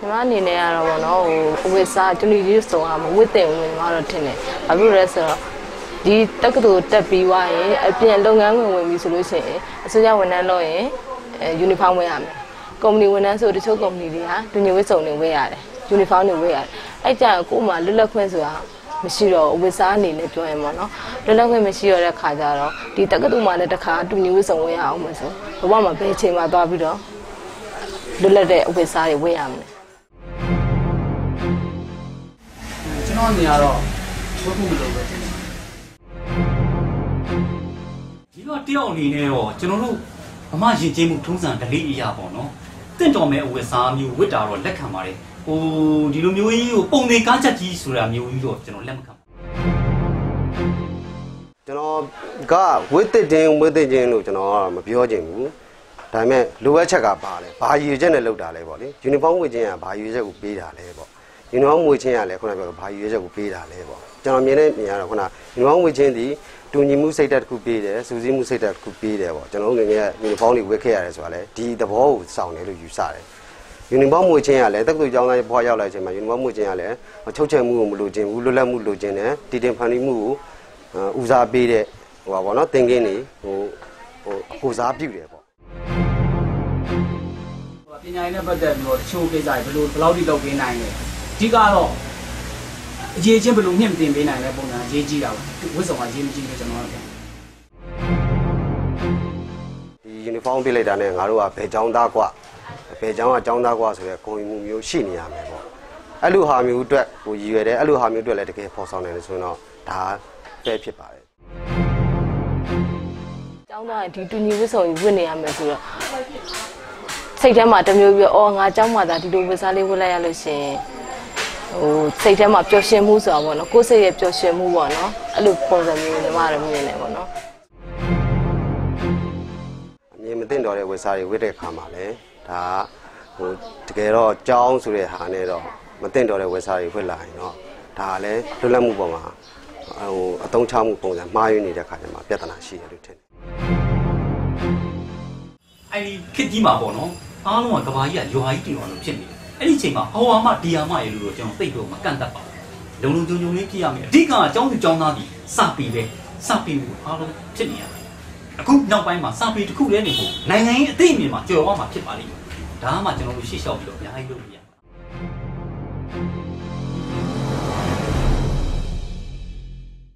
ညီမအနေနဲ့ကတော့ဗောနော်ဟိုဝစ်စားဂျူနီကြီးစုံအောင်မဝစ်တင်ဝင်ညီမတော့ထင်တယ်ဘာဖြစ်လို့လဲဆိုတော့ဒီတက္ကသိုလ်တက်ပြီးွားရင်အပြင်လုပ်ငန်းဝင်ဝင်ပြီဆိုလို့ရှိရင်အစိုးရဝန်ထမ်းလုပ်ရင်အဲယူနီဖောင်းဝတ်ရမယ်ကုမ္ပဏီဝန်ထမ်းဆိုတချို့ကုမ္ပဏီတွေကတူညီဝတ်စုံတွေဝတ်ရတယ်ယူနီဖောင်းတွေဝတ်ရတယ်အဲ့ကြရင်ကို့မှာလွတ်လပ်ခွင့်ဆိုတာမရှိတော့ဘူးဝစ်စားအနေနဲ့ပြောရင်ပေါ့နော်လွတ်လပ်ခွင့်မရှိရတဲ့ခါကျတော့ဒီတက္ကသိုလ်မှာလည်းတစ်ခါတူညီဝတ်စုံဝတ်ရအောင်မဆိုဘဝမှာဘယ်အချိန်မှသွားပြီးတော့လွတ်လပ်တဲ့အဝတ်စားတွေဝတ်ရမလဲ ကျွန်တော်အနေကတော့ဘုခုမလို့ပဲတင်တယ်ဒီတော့တယောက်အနေနဲ့တော့ကျွန်တော်တို့အမရင်ကျေးမှုထုံးစံဓလေ့အရာပေါ့နော်တင့်တော်မဲ့အဝတ်စားမျိုးဝတ်တာတော့လက်ခံပါတယ်ဟိုဒီလိုမျိုးကြီးကိုပုံသေးကားချက်ကြီးဆိုတာမျိုးကြီးတော့ကျွန်တော်လက်မခံပါကျွန်တော်ကဝိသစ်တင်းဝိသစ်ချင်းလို့ကျွန်တော်ကမပြောချင်ဘူးဒါပေမဲ့လိုအပ်ချက်ကပါလဲဘာရည်ရွယ်ချက်နဲ့လုပ်တာလဲပေါ့လေယူနီဖောင်းဝတ်ခြင်းကဘာရည်ရွယ်ချက်ကိုပေးတာလဲပေါ့ ယူနီဖောင်းဝတ်ခြင်းကလည်းခုနကပြောဘာရည်ရွယ်ချက်ကိုပေးတာလဲပေါ့ကျွန်တော်မြင်တဲ့မြင်ရတော့ခုနယူနီဖောင်းဝတ်ခြင်းဒီတူညီမှုစိတ်ဓာတ်တစ်ခုပေးတယ်စူးစီးမှုစိတ်ဓာတ်တစ်ခုပေးတယ်ပေါ့ကျွန်တော်တို့ငယ်ငယ်ယူနီဖောင်းတွေဝတ်ခဲ့ရတယ်ဆိုတာလေဒီသဘောကိုစောင့်တယ်လို့ယူဆတယ်ယူနီဖောင်းဝတ်ခြင်းကလည်းတက္ကသိုလ်ကျောင်းသားဘွားရောက်လာချိန်မှာယူနီဖောင်းဝတ်ခြင်းကလည်းချုပ်ချယ်မှုကိုမလိုချင်ဘူးလွတ်လပ်မှုလိုချင်တယ်တည်တင်ဖန်တီးမှုကိုဦးစားပေးတဲ့ဟိုပါဗောနော်သင်ခင်းနေဟိုဟိုကိုစားပြုတယ်ပေါ့ဟိုပညာရေးနဲ့ပတ်သက်ပြီးတော့တချို့ကိစ္စတွေဘယ်လိုဘယ်လောက်ထိလုပ်ပေးနိုင်လဲ အဓိကတော့အရေးချင်းဘယ်လိုမြင့်တင်ပေးနိုင်လဲပုံစံအရေးကြီးတာပါဝစ်ဆောင်ကအရေးမကြီးလို့ကျွန်တော်တို့ပြော ဒီယူနီဖောင်းပြလိုက်တာနဲ့ငါတို့ကဘယ်ကျောင်းသားกว่าဘယ်ကျောင်းကကျောင်းသားกว่าဆိုတဲ့ကိုယ်မှုမျိုးရှိနေရမယ်ပေါ့အဲ့လိုဟာမျိုးအတွက်ဟိုရည်ရွယ်တယ်အဲ့လိုဟာမျိုးအတွက်လည်းတကယ်ဖော်ဆောင်နိုင်တယ်ဆိုရင်တော့ဒါပဲဖြစ်ပါတယ် ကျောင်းသားရင်ဒီတူညီဝတ်စုံကြီးဝတ်နေရမယ်ဆိုတော့စိတ်ထဲမှာတစ်မျိုးပြောအော်ငါကျောင်းမှာဒါဒီလိုဝတ်စားလေးဝတ်လိုက်ရလို့ရှရင် ဟိုစိတ်ထဲမှာပျော်ရွှင်မှုဆိုတာပေါ့နော်ကိုယ်စိတ်ရဲ့ပျော်ရွှင်မှုပေါ့နော်အဲ့လိုပုံစံမျိုးညီမတို့မြင်နေပေါ့နော်အမြင်မသိတော့တဲ့ဝက်စားတွေဝတ်တဲ့ခါမှာလည်းဒါဟိုတကယ်တော့ကျောင်းဆိုတဲ့ဟာနဲ့တော့မသိတော့တဲ့ဝက်စားတွေဝတ်လာရင်တော့ဒါလည်းလွတ်လပ်မှုပေါ်မှာဟိုအတုံးချမှုပုံစံမှားယွင်းနေတဲ့ခါကျမှပြဿနာရှိတယ်လို့ထင်တယ်အဲ့ဒီခစ်ကြီးမှာပေါ့နော်အားလုံးကကဘာကြီးကရွာကြီးတင်အောင်လို့ဖြစ်နေတယ် အဲ့ဒီအချိန်မှာဟောဝါမဒီယာမရေလို့တော့ကျွန်တော်သိတော့မကန့်တတ်ပါဘူးလုံလုံချုံချုံလေးဖြစ်ရမယ်အဓိကအကြောင်းသူကြောင်းသားပြီးစပြီးပဲစပြီးလို့အားလုံးဖြစ်နေရတယ်အခုနောက်ပိုင်းမှာစပြီးတစ်ခုတည်းနေဖို့နိုင်ငံရေးအသိအမြင်မှာကြော်ဝါမှာဖြစ်ပါလိမ့်မယ်ဒါမှကျွန်တော်တို့ရှေ့လျှောက်ပြီးတော့အများကြီးလုပ်လို့ရ